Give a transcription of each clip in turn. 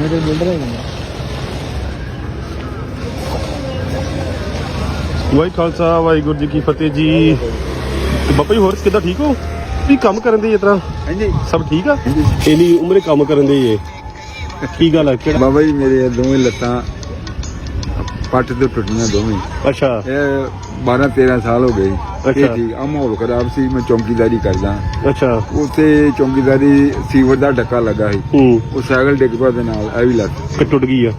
ਮੇਰੀ ਬਿਲਡਰ ਹਾਂ ਵਾਹਿ ਖਾਲਸਾ ਵਾਹਿਗੁਰੂ ਜੀ ਕੀ ਫਤਿਹ ਜੀ। ਤੇ ਬਾਬਾ ਜੀ ਹੋਰ ਕਿੱਦਾਂ ਠੀਕ ਹੋ? ਵੀ ਕੰਮ ਕਰਨ ਦੇ ਇਸ ਤਰ੍ਹਾਂ? ਹਾਂਜੀ। ਸਭ ਠੀਕ ਆ? ਇੰਨੀ ਉਮਰੇ ਕੰਮ ਕਰਨ ਦੇ ਏ ਕੀ ਗੱਲ ਆ? ਕਿਹੜਾ? ਬਾਬਾ ਜੀ ਮੇਰੇ ਦੋਵੇਂ ਲੱਤਾਂ ਪੱਟ ਤੋਂ ਟੁੱਟੀਆਂ ਦੋਵੇਂ। ਅੱਛਾ। ਇਹ 12 13 ਸਾਲ ਹੋ ਗਏ। ਅੱਛਾ। ਠੀਕ ਆ ਮਾਹੌਲ ਖਰਾਬ ਸੀ ਮੈਂ ਚੌਂਕੀਦਾਰੀ ਕਰਦਾ। ਅੱਛਾ। ਉੱਥੇ ਚੌਂਕੀਦਾਰੀ ਸੀਵਰ ਦਾ ਡੱਕਾ ਲੱਗਾ ਸੀ। ਹੂੰ। ਉਹ ਸਾਈਕਲ ਡਿੱਗ ਪਿਆ ਦੇ ਨਾਲ ਇਹ ਵੀ ਲੱਤ। ਕਿ ਟੁੱਟ ਗਈ ਆ।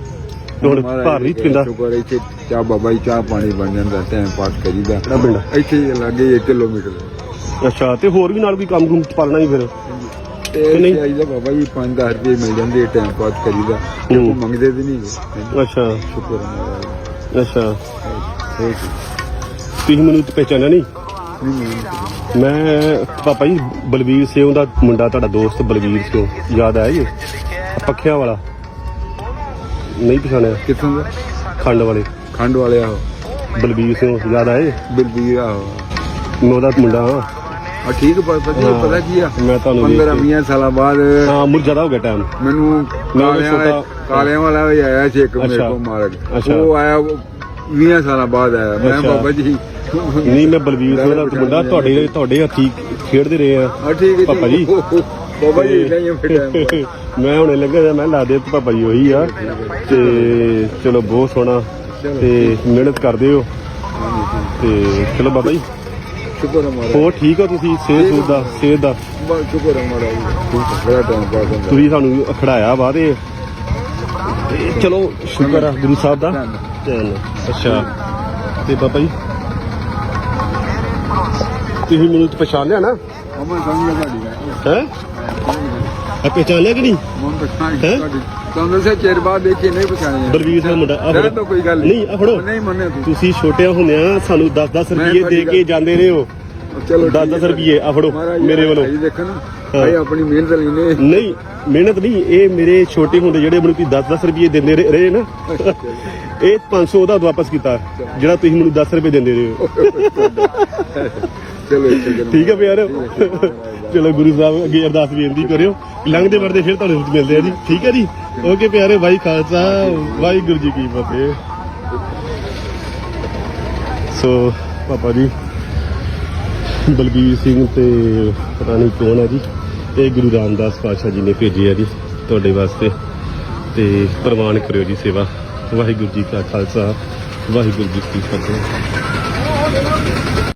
ਤੇ ਹੁਣ ਮਹਾਰਾਜ ਭਾਰ ਨਹੀਂ ਪਿੰਦਾ। ਸ਼ੁਕਰ ਹੈ ਇੱਥੇ ਚਾਹ ਬਾਬਾ ਜੀ ਚਾਹ ਪਾਣੀ ਬਣ ਜਾਂਦਾ ਟਾਈਮ ਪਾਸ ਕਰੀਦਾ। ਕਿਹੜਾ ਪਿੰਡ? ਆ? ਇੱਥੇ ਹੀ ਲੱਗੇ 1 ਕਿਲੋਮੀਟਰ। ਅੱਛਾ ਤੇ ਹੋਰ ਵੀ ਨਾਲ ਕੋਈ ਕੰਮ ਕੁਮ ਪਾਲਣਾ ਹੀ ਫਿਰ? ਤੇ ਨਹੀਂ। ਇੱਥੇ ਆਈਦਾ ਬਾਬਾ ਜੀ 5-10 ਰੁਪਏ ਮਿਲ ਜਾਂਦੇ ਟਾਈਮ ਪਾਸ ਕਰੀਦਾ। ਉਹ ਮੰਗਦੇ ਤੇ ਨਹੀਂ। ਅੱਛਾ। ਸ਼ੁਕਰ ਹੈ ਮਹਾਰਾਜ। ਅੱਛਾ। ਤੁਸੀਂ ਮੈਨੂੰ ਪਹਿਚਾਨਿਆ ਨਹੀਂ? ਮੈਂ ਪਾਪਾ ਜੀ ਬਲਵੀਰ ਸਿੰਘ ਦਾ ਮੁੰਡਾ ਤੁਹਾਡਾ ਦੋਸਤ ਬਲਵੀਰ ਸਿੰਘ ਯਾਦ ਆਇਆ ਜੀ? ਪੱਖਿਆਂ ਵਾਲਾ। ਨਹੀਂ ਪਛਾਣਿਆ। ਕਿੱਥੋਂ ਦਾ? ਖੰਡ ਵਾਲੇ। ਖੰਡ ਵਾਲੇ ਆਹੋ। ਬਲਬੀਰ ਸਿੰਘ ਯਾਦ ਆਏ ਬਲਬੀਰ ਆਹੋ। ਮੈਂ ਉਹਦਾ ਮੁੰਡਾ ਹਾਂ ਆ ਠੀਕ ਪ- ਪਤਾ ਕੀ ਆ? ਮੈਂ ਤੁਹਾਨੂੰ ਵੇਖ 15 ਕੇ- 20 ਸਾਲਾਂ ਬਾਅਦ ਹਾਂ ਮੁਰ ਜ਼ਿਆਦਾ ਹੋ ਗਿਆ ਟਾਈਮ ਮੈਨੂੰ ਕਾਲਿਆਂ ਵਾਲਾ ਛੋਟਾ- ਕਾਲਿਆਂ ਵਾਲਾ ਵੀ ਆਇਆ ਸੀ ਇੱਕ ਮੇਰੇ। ਕੋਲ ਮਾਰਕ। ਉਹ ਆਇਆ 20 ਸਾਲਾਂ ਬਾਅਦ ਆਇਆ। ਮੈਂ ਅੱਛਾ। ਬਾਬਾ ਜੀ। ਨਹੀਂ ਮੈਂ ਬਲਬੀਰ ਸਿੰਘ ਦਾ ਮੁੰਡਾ ਤੁਹਾਡੇ ਤੁਹਾਡੇ ਹੱਥੀ ਖੇਡਦੇ ਰਹੇ ਆ। ਹਾਂ ਠੀਕ ਹੈ ਪਾਪਾ ਜੀ। ਬਾਬਾ ਜੀ ਨਹੀਂ ਫਿਰ ਮੈਂ ਹੁਣੇ ਲੱਗਾ ਮੈਂ ਲਾ ਦੇ ਤੇ ਪਾਪਾ ਜੀ ਉਹੀ ਆ। ਤੇ ਚਲੋ ਬਹੁਤ ਸੋਹਣਾ। ਤੇ ਮਿਹਨਤ ਕਰਦੇ ਹੋ। ਤੇ ਚਲੋ ਬਾਬਾ ਜੀ। ਸ਼ੁਕਰ ਹੈ ਮਹਾਰਾਜ। ਹੋਰ ਠੀਕ ਹੋ ਤੁਸੀਂ? ਸਿਹਤ ਸੂਤ ਦਾ ਸਿਹਤ ਦਾ? ਬਹੁਤ ਸ਼ੁਕਰ ਹੈ ਮਹਾਰਾਜ ਬੜਾ ਟਾਈਮ ਪਾਸ ਹੁੰਦਾ। ਤੁਸੀਂ ਸਾਨੂੰ ਖੜਾਇਆ ਵਾ ਤੇ ਤੇ ਚਲੋ ਸ਼ੁਕਰ ਆ ਗੁਰੂ ਸਾਹਿਬ ਦਾ। ਧੰਨ। ਅੱਛਾ। ਤੇ ਬਾਬਾ ਜੀ? ਤੁਸੀਂ ਮੈਨੂੰ ਤਾਂ ਪਛਾਣ ਲਿਆ ਨਾ? ਅਮਨ ਸਮਝ ਗਿਆ ਤੁਹਾਡੀ ਹੈ? ਆ ਪਛਾਣ ਲਿਆ ਕਿ ਨਹੀਂ? ਮਨ ਪਛਾਣ ਹੈਂ? ਤੁਹਾਡੀ। ਤੁਹਾਨੂੰ ਦੱਸਿਆ ਚਿਰ ਬਾਅਦ ਦੇਖੀ ਨਹੀਂ ਪਛਾਣਿਆ। ਬਲਵੀਰ ਸਿੰਘ ਮੁੰਡਾ ਆ ਰਹਿਣ ਦਿਓ, ਕੋਈ ਗੱਲ ਨਹੀਂ। ਆ ਫੜੋ। ਨਹੀਂ ਮੰਨਿਆ ਤੂੰ ਤੁਸੀਂ ਛੋਟਿਆਂ ਹੁੰਦਿਆਂ ਸਾਨੂੰ 10-10 ਮੈਂ ਰੁਪਏ ਤੁਹਾਡੀ ਦੇ ਕੇ ਗੱਲ- ਜਾਂਦੇ ਰਹੇ ਹੋ। ਚਲੋ 10-10 ਰੁਪਏ ਆ ਫੜੋ ਮਹਾਰਾਜ ਮੇਰੇ ਵੱਲੋਂ। ਭਾਈ ਦੇਖਣ। ਹਾਂ। ਭਾਈ ਆਪਣੀ ਮਿਹਨਤ ਲਈ ਨੇ। ਨਹੀਂ ਮਿਹਨਤ ਨਹੀਂ ਇਹ ਮੇਰੇ ਛੋਟੇ ਹੁੰਦੇ ਜਿਹੜੇ ਮੈਨੂੰ ਤੁਸੀਂ 10-10 ਰੁਪਏ ਦਿੰਦੇ ਰਹੇ ਰਹੇ ਨਾ। ਇਹ 500 ਉਹਦਾ ਵਾਪਸ ਕੀਤਾ ਜਿਹੜਾ ਤੁਸੀਂ ਮੈਨੂੰ 10 ਰੁਪਏ ਦਿੰਦੇ ਰਹੇ ਹੋ। ਚਲੋ ਇੱਕ ਜਨਮ ਠੀਕ ਹੈ ਪਿਆਰੋ। ਚਲੋ ਗੁਰੂ ਸਾਹਿਬ ਅੱਗੇ ਅਰਦਾਸ ਬੇਨਤੀ ਕਰਿਓ। ਲੰਘਦੇ ਵਰਦੇ ਫਿਰ ਤੁਹਾਨੂੰ ਮਿਲਦੇ ਆ ਜੀ। ਠੀਕ ਹੈ ਜੀ? ਓਕੇ ਪਿਆਰੇ ਭਾਈ ਖਾਲਸਾ ਵਾਹਿਗੁਰੂ ਜੀ ਕੀ ਫਤਿਹ। ਸੋ ਪਾਪਾ ਜੀ ਬਲਬੀਰ ਸਿੰਘ ਤੇ ਪਤਾ ਨਹੀਂ ਕੌਣ ਹੈ ਜੀ। ਇਹ ਗੁਰੂ ਰਾਮਦਾਸ ਪਾਤਸ਼ਾਹ ਜੀ ਨੇ ਭੇਜਿਆ ਜੀ ਤੁਹਾਡੇ ਵਾਸਤੇ। ਤੇ ਪ੍ਰਵਾਨ ਕਰਿਓ ਜੀ ਸੇਵਾ। ਵਾਹਿਗੁਰੂ ਜੀ ਕਾ ਖਾਲਸਾ, ਵਾਹਿਗੁਰੂ ਜੀ ਕੀ ਫਤਿਹ।